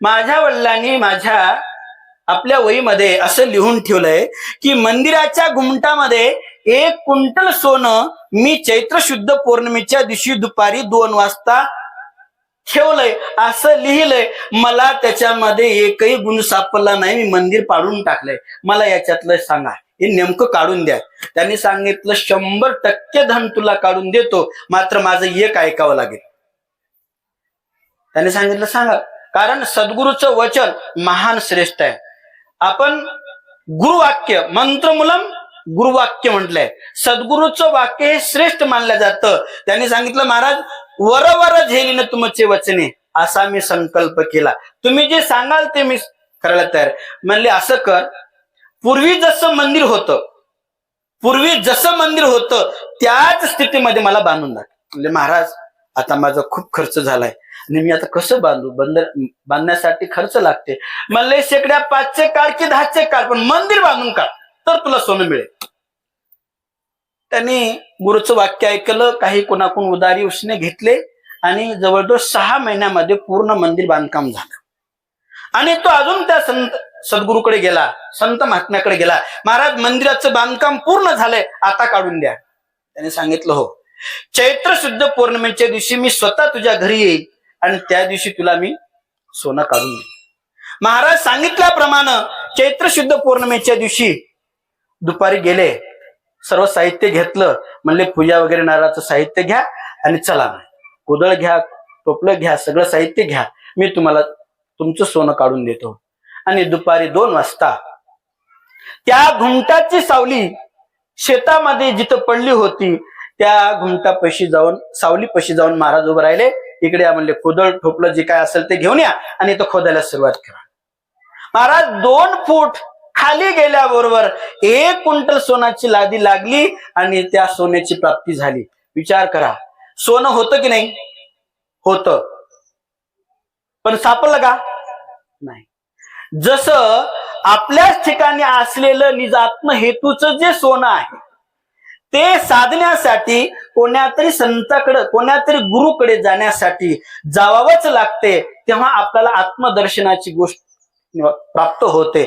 माझ्या वडिलांनी माझ्या आपल्या वहीमध्ये असं लिहून ठेवलंय की मंदिराच्या घुमटामध्ये एक कुंटल सोनं मी चैत्र शुद्ध पौर्णिमेच्या दिवशी दुपारी दोन वाजता ठेवलंय असं लिहिलंय. मला त्याच्यामध्ये एकही गुण सापडला नाही मी मंदिर पाडून टाकलंय. मला याच्यातलं सांगा हे नेमकं काढून द्या. त्यांनी सांगितलं शंभर टक्के धन तुला काढून देतो मात्र माझं एक ऐकावं लागेल. त्याने सांगितलं सांगा. कारण सद्गुरूचं वचन महान श्रेष्ठ आहे. आपण गुरुवाक्य मंत्रमुलम गुरुवाक्य म्हटलंय. सद्गुरूचं वाक्य हे श्रेष्ठ मानलं जातं. त्यांनी सांगितलं महाराज वरवर झेलीनं तुमचे वचने. असा मी संकल्प केला. तुम्ही जे सांगाल ते मी करायला तयार म्हणले असं कर. पूर्वी जसं मंदिर होतं पूर्वी जसं मंदिर होतं त्याच स्थितीमध्ये मला बांधून टाक. म्हणजे महाराज आता माझा खूप खर्च झालाय. आणि मी आता कसं बांधू? बंद बांधण्यासाठी खर्च लागते. म्हणले शेकड्या पाचशे काढ की दहाचे काढ पण मंदिर बांधून काढ तर तुला सोनं मिळेल. त्यांनी गुरुचं वाक्य ऐकलं काही कोणाकडून उदारी उसने घेतले आणि जवळजवळ सहा महिन्यामध्ये पूर्ण मंदिर बांधकाम झालं. आणि तो अजून त्या संत सद्गुरूकडे गेला संत महात्म्याकडे गेला. महाराज मंदिराचं बांधकाम पूर्ण झालंय आता काढून द्या. त्याने सांगितलं हो चैत्र शुद्ध पौर्णिमेच्या दिवशी मी स्वतः तुझ्या घरी येईल आणि त्या दिवशी तुला मी सोनं काढून देईन. महाराज सांगितल्याप्रमाणे चैत्र शुद्ध पौर्णिमेच्या दिवशी दुपारी गेले सर्व साहित्य घेतलं म्हणले पूजा वगैरे नारळाचं साहित्य घ्या आणि चला कुदळ घ्या टोपलं घ्या सगळं साहित्य घ्या. मी तुम्हाला तुमचं सोनं काढून देतो. आणि दुपारी दोन वाजता त्या घुमटाची सावली शेतामध्ये जिथं पडली होती त्या घुमटापाशी जाऊन सावली पशी जाऊन महाराज उभं राहिले. इकडे म्हणले खोदळ ठोपलं जे काय असेल ते घेऊन या आणि तो खोदायला सुरुवात करा. महाराज दोन फूट खाली गेल्याबरोबर एक क्विंटल सोन्याची लादी लागली आणि त्या सोन्याची प्राप्ती झाली. विचार करा सोनं होतं की नाही? होतं. पण सापडलं का? नाही. जसं आपल्याच ठिकाणी असलेलं निजात्म हेतूचं जे सोनं आहे ते साधण्यासाठी कोण्यातरी संताकडे कोणातरी गुरुकडे जाण्यासाठी जावावंच लागते तेव्हा आपल्याला आत्मदर्शनाची गोष्ट प्राप्त होते.